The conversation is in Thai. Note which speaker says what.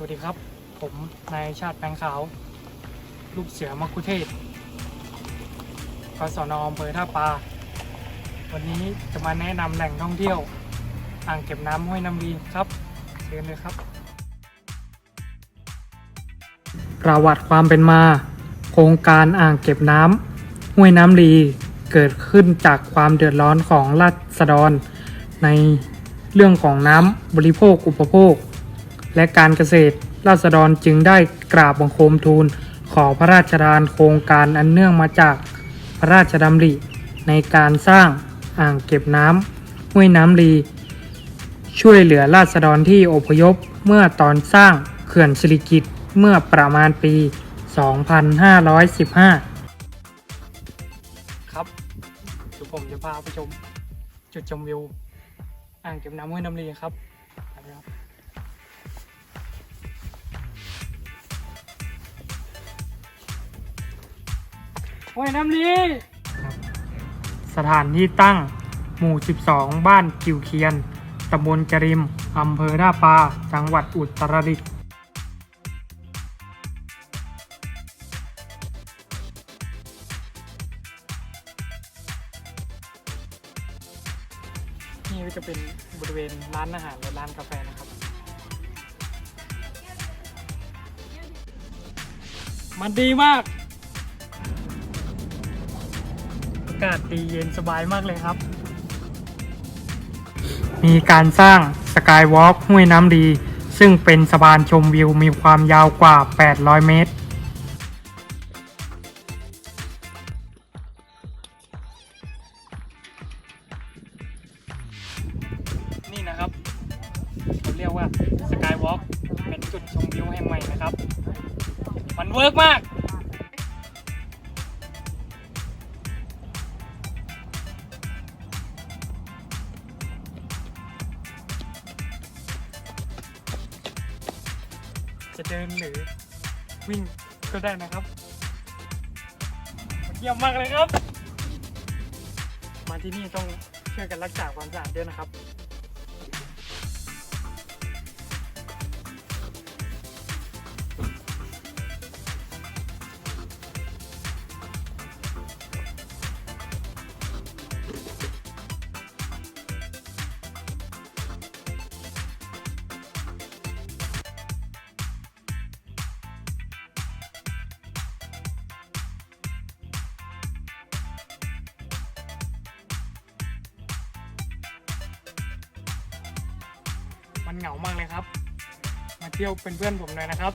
Speaker 1: สวัสดีครับ ผมนายชาติแปงขาว ลูกเสือมักคุเทศกศนอำเภอท่าปลาวันนี้จะมาแนะนำแหล่งท่องเที่ยว อ่างเก็บน้ำห้วยน้ำดีครับ เชิญเลยครับ ประวัติความเป็นมา โครงการอ่างเก็บน้ำห้วยน้ำดีเกิดขึ้นจากความเดือดร้อนของราษฎรในเรื่องของน้ำบริโภคอุปโภค และการเกษตร ราษฎรจึงได้กราบบังคมทูล ขอพระราชทานโครงการอันเนื่องมาจากพระราชดำริในการสร้างอ่างเก็บน้ำห้วยน้ำลี ช่วยเหลือราษฎรที่อพยพเมื่อตอนสร้างเขื่อนสิริกิตเมื่อประมาณปี 2515 ครับเดี๋ยวผมจะพาไปชมจุดชมวิว อ่างเก็บน้ำห้วยน้ำลีครับ ห้วยน้ำลีสถานที่ตั้ง หมู่ 12 บ้านกิวเคียน ตำบลจริม อำเภอท่าปา จังหวัดอุตรดิตถ์นี่ก็จะเป็นบริเวณร้านอาหารและร้านกาแฟนะครับ มันดีมากากาศดีเย็นสบายมากเลยครับ มีการสร้างสกายวอล์กห้วยน้ำดี ซึ่งเป็นสะพานชมวิวมีความยาวกว่า 800 เมตร นี่นะครับเขาเรียกว่าสกายวอล์กเป็นจุดชมวิวแห่งใหม่นะครับ มันเวิร์กมาก จะเดินหรือวิ่งก็ได้นะครับ เยี่ยมมากเลยครับ มาที่นี่ต้องช่วยกันรักษาความสะอาดด้วยนะครับ มันเหงามากเลยครับ มาเที่ยวเป็นเพื่อนผมหน่อยนะครับ